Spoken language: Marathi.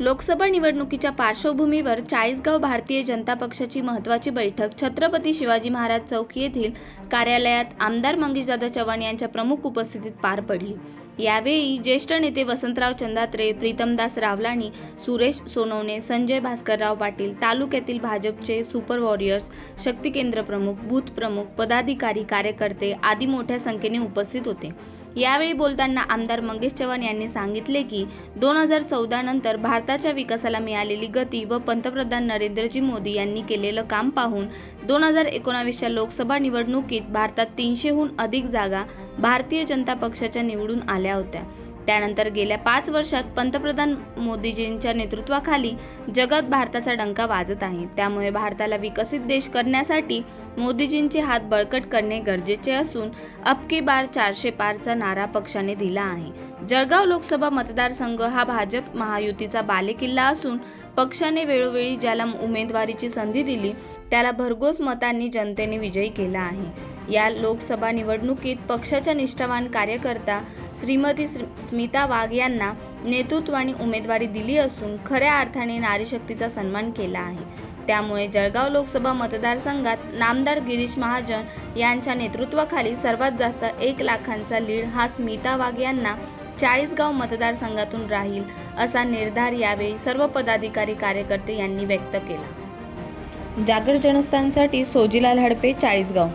लोकसभा निवडणुकीच्या पार्श्वभूमीवर चाळीसगाव भारतीय जनता पक्षाची महत्त्वाची बैठक छत्रपती शिवाजी महाराज चौक येथील कार्यालयात आमदार मंगेशदादा चव्हाण यांच्या प्रमुख उपस्थितीत पार पडली. यावेळी ज्येष्ठ नेते वसंतराव चंदात्रे प्रीतमदास रावलाणी सुरेश सोनवणे संजय भास्करराव पाटील तालुक्यातील भाजपचे सुपर वॉरियर्स शक्ती केंद्र प्रमुख बूथ प्रमुख पदाधिकारी कार्यकर्ते आदी मोठ्या संख्येने उपस्थित होते. यावेळी बोलताना आमदार मंगेश चव्हाण यांनी सांगितले की दोन हजार चौदा नंतर भारताच्या विकासाला मिळालेली गती व पंतप्रधान नरेंद्रजी मोदी यांनी केलेलं काम पाहून दोन हजार एकोणावीसच्या लोकसभा निवडणुकीत भारतात तीनशेहून अधिक जागा भारतीय जनता पक्षाच्या निवडून आल्या होत्या. त्यानंतर गेल्या पाच वर्षात पंतप्रधान मोदीजींच्या नेतृत्वाखाली जगात भारताचा डंका वाजत आहे. त्यामुळे भारताला विकसित देश करण्यासाठी मोदीजींचे हात बळकट करणे गरजेचे असून अबकी बार चारशे पारचा नारा पक्षाने दिला आहे. जळगाव लोकसभा मतदारसंघ हा भाजप महायुतीचा बालेकिल्ला असून पक्षाने वेळोवेळी ज्याला उमेदवारीची संधी दिली त्याला भरघोस मतांनी जनतेने विजयी केला आहे. या लोकसभा निवडणुकीत पक्षाच्या निष्ठावान कार्यकर्ता श्रीमती स्म- स्मिता वाघ यांना नेतृत्व आणि उमेदवारी दिली असून खऱ्या अर्थाने नारीशक्तीचा सन्मान केला आहे. त्यामुळे जळगाव लोकसभा मतदारसंघात नामदार गिरीश महाजन यांच्या नेतृत्वाखाली सर्वात जास्त एक लाखांचा लीड हा स्मिता वाघ यांना चाळीसगाव मतदारसंघातून राहील असा निर्धार यावेळी सर्व पदाधिकारी कार्यकर्ते यांनी व्यक्त केला. जागर जनस्थानसाठी सोजीलाल हडपे चाळीसगाव.